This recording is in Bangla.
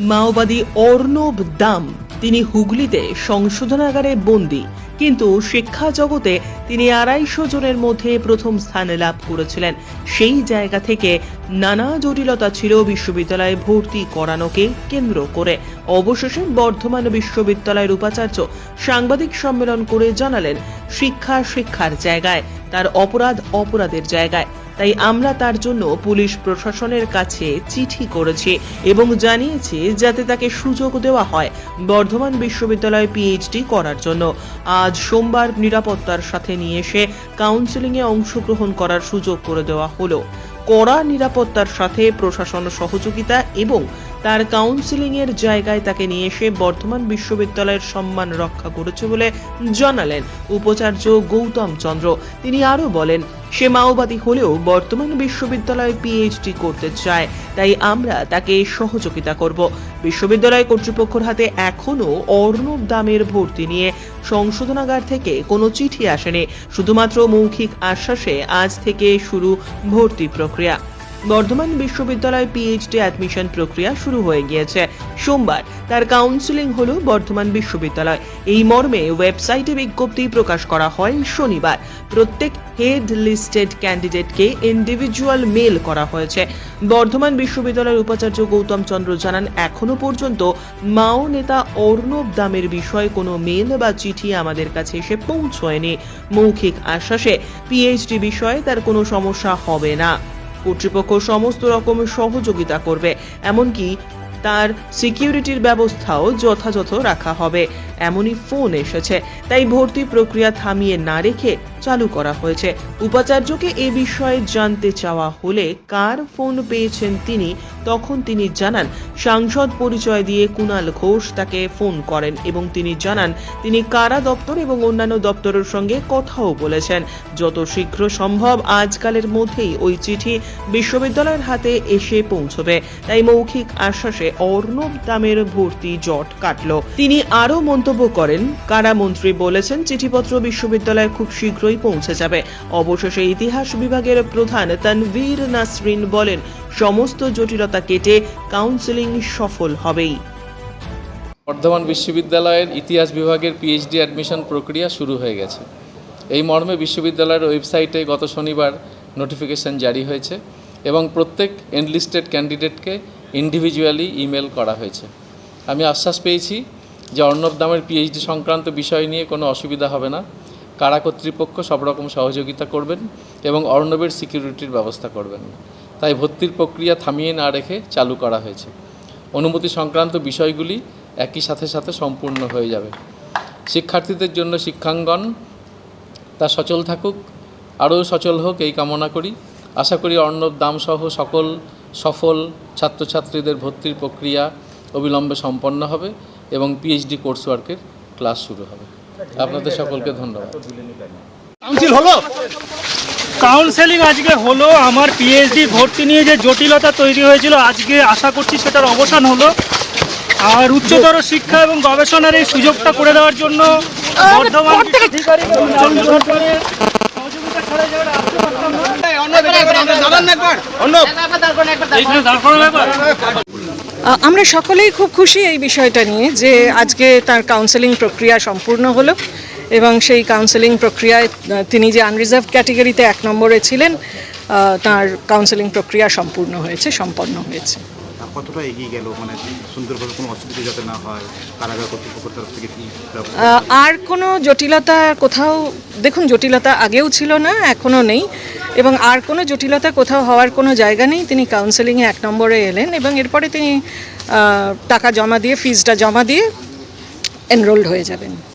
মাওবাদী অর্ণব দাম। তিনি হুগলিতে সংশোধনাগারে বন্দী। কিন্তু শিক্ষা জগতে তিনি আড়াইশো জনের মধ্যে প্রথম স্থান লাভ করেছিলেন। সেই জায়গা থেকে নানা জটিলতা ছিল বিশ্ববিদ্যালয়ে ভর্তি করানোকে কেন্দ্র করে। অবশেষে বর্ধমান বিশ্ববিদ্যালয়ের উপাচার্য সাংবাদিক সম্মেলন করে জানালেন, শিক্ষা শিক্ষার জায়গায়, তার অপরাধ অপরাধের জায়গায়। তাই আমরা তার জন্য পুলিশ প্রশাসনের কাছে চিঠি করেছি এবং জানিয়েছি যাতে তাকে সুযোগ দেওয়া হয় বর্ধমান বিশ্ববিদ্যালয়ে পিএইচডি করার জন্য। আজ সোমবার নিরাপত্তার সাথে নিয়ে এসে কাউন্সেলিংয়ে অংশগ্রহণ করার সুযোগ করে দেওয়া হলো। কড়া নিরাপত্তার সাথে প্রশাসন সহযোগিতা এবং তার কাউন্সিলিং এর জায়গায় তাকে নিয়ে এসে বর্ধমান বিশ্ববিদ্যালয়ের সম্মান রক্ষা করেছে বলে জানালেন উপাচার্য গৌতম চন্দ্র। তিনি আরও বলেন, সে মাওবাদী হলেও বর্তমান বিশ্ববিদ্যালয়ে পিএইচডি করতে চায়, তাই আমরা তাকে সহযোগিতা করব। বিশ্ববিদ্যালয় কর্তৃপক্ষের হাতে এখনও অর্ণব দামের ভর্তি নিয়ে সংশোধনাগার থেকে কোনো চিঠি আসেনি। শুধুমাত্র মৌখিক আশ্বাসে আজ থেকে শুরু ভর্তি প্রক্রিয়া। বর্ধমান বিশ্ববিদ্যালয় পিএইচডি অ্যাডমিশন প্রক্রিয়া শুরু হয়ে গিয়েছে। সোমবার তার কাউন্সিলিং হলো বর্ধমান বিশ্ববিদ্যালয়। এই মর্মে ওয়েবসাইটে বিজ্ঞপ্তি প্রকাশ করা হয় শনিবার। প্রত্যেক হেড লিস্টেড ক্যান্ডিডেটকে ইন্ডিভিজুয়াল মেল করা হয়েছে। বর্ধমান বিশ্ববিদ্যালয়ের উপাচার্য গৌতম চন্দ্র জানান, এখনও পর্যন্ত মাও নেতা অর্ণব দামের বিষয়ে কোনো মেল বা চিঠি আমাদের কাছে এসে পৌঁছয়নি। মৌখিক আশ্বাসে পিএইচডি বিষয়ে তার কোনো সমস্যা হবে না। কর্তৃপক্ষ সমস্ত রকমের সহযোগিতা করবে এমনকি তার সিকিউরিটির ব্যবস্থাও যথাযথ রাখা হবে। এমনই ফোন এসেছে। তাই ভর্তি প্রক্রিয়া থামিয়ে না রেখে চালু করা হয়েছে। উপাচার্যকে এ বিষয়ে জানতে চাওয়া হলে কার ফোন পেয়েছেন তিনি, তখন তিনি জানান, সাংসদ পরিচয় দিয়ে কুণাল ঘোষ তাকে ফোন করেন এবং তিনি জানান, তিনি কারা দপ্তর এবং অন্যান্য দপ্তরের সঙ্গে কথাও বলেছেন। যত শীঘ্র সম্ভব আজকালের মধ্যেই ওই চিঠি বিশ্ববিদ্যালয়ের হাতে এসে পৌঁছবে। তাই মৌখিক আশ্বাসে অর্ণব দামের ভর্তি জট কাটল। তিনি আরও মন্তব্য করেন। কারামন্ত্রী বলেছেন চিঠিপত্র বিশ্ববিদ্যালয়ে খুব শীঘ্রই পৌঁছে যাবে। অবশেষে ইতিহাস বিভাগের প্রধান তানভীর নাসরিন বলেন, সমস্ত জটিলতা কেটে কাউন্সেলিং সফল হবেই। বর্ধমান বিশ্ববিদ্যালয়ের ইতিহাস বিভাগের পিএইচডি অ্যাডমিশন প্রক্রিয়া শুরু হয়ে গেছে। এই মর্মে বিশ্ববিদ্যালয়ের ওয়েবসাইটে গত শনিবার নোটিফিকেশন জারি হয়েছে এবং প্রত্যেক এনলিস্টেড ক্যান্ডিডেটকে ইন্ডিভিজুয়ালি ইমেল করা হয়েছে। আমি আশ্বাস পেয়েছি যে অর্ণব দামের পিএইচডি সংক্রান্ত বিষয় নিয়ে কোনো অসুবিধা হবে না। কারা কর্তৃপক্ষ সব রকম সহযোগিতা করবেন এবং অর্ণবের সিকিউরিটির ব্যবস্থা করবেন। তাই ভর্তির প্রক্রিয়া থামিয়ে না রেখে চালু করা হয়েছে। অনুমতি সংক্রান্ত বিষয়গুলি একই সাথে সাথে সম্পূর্ণ হয়ে যাবে। শিক্ষার্থীদের জন্য শিক্ষাঙ্গন, তা সচল থাকুক, আরও সচল হোক এই কামনা করি। আশা করি অর্ণব দামসহ সকল সফল ছাত্রছাত্রীদের ভর্তির প্রক্রিয়া অবিলম্বে সম্পন্ন হবে। এবং পিএইচডি কোর্স ওয়ার্কের ক্লাস শুরু হবে। আপনাদের সকলকে ধন্যবাদ। কাউন্সিল হলো? কাউন্সেলিং আজকে হলো আমার পিএইচডি ভর্তি নিয়ে যে জটিলতা তৈরি হয়েছিল আজকে আশা করছি সেটার অবসান হলো। আর উচ্চতর শিক্ষা এবং গবেষণার এই সুযোগটা করে দেওয়ার জন্য বর্ধমান আমরা সকলেই খুব খুশি এই বিষয়টা নিয়ে যে আজকে তার কাউন্সেলিং প্রক্রিয়া সম্পূর্ণ হলো এবং সেই কাউন্সেলিং প্রক্রিয়ায় তিনি যে আনরিজার্ভ ক্যাটেগরিতে এক নম্বরে ছিলেন তার কাউন্সেলিং প্রক্রিয়া সম্পূর্ণ হয়েছে সম্পন্ন হয়েছে। কতটা এগিয়ে গেল? মানে সুন্দরভাবে কোনো অসুবিধা যাতে না হয় কারাগার কর্তৃপক্ষের তরফ থেকে কি ব্যবস্থা আ, আর কোনো জটিলতা কোথাও দেখুন জটিলতা আগেও ছিল না এখনও নেই। এবং আর কোনো জটিলতা কোথাও হওয়ার কোনো জায়গা নেই। তিনি কাউন্সেলিংয়ে এক নম্বরে এলেন এবং এরপরে তিনি টাকা জমা দিয়ে ফিজটা জমা দিয়ে এনরোলড হয়ে যাবেন।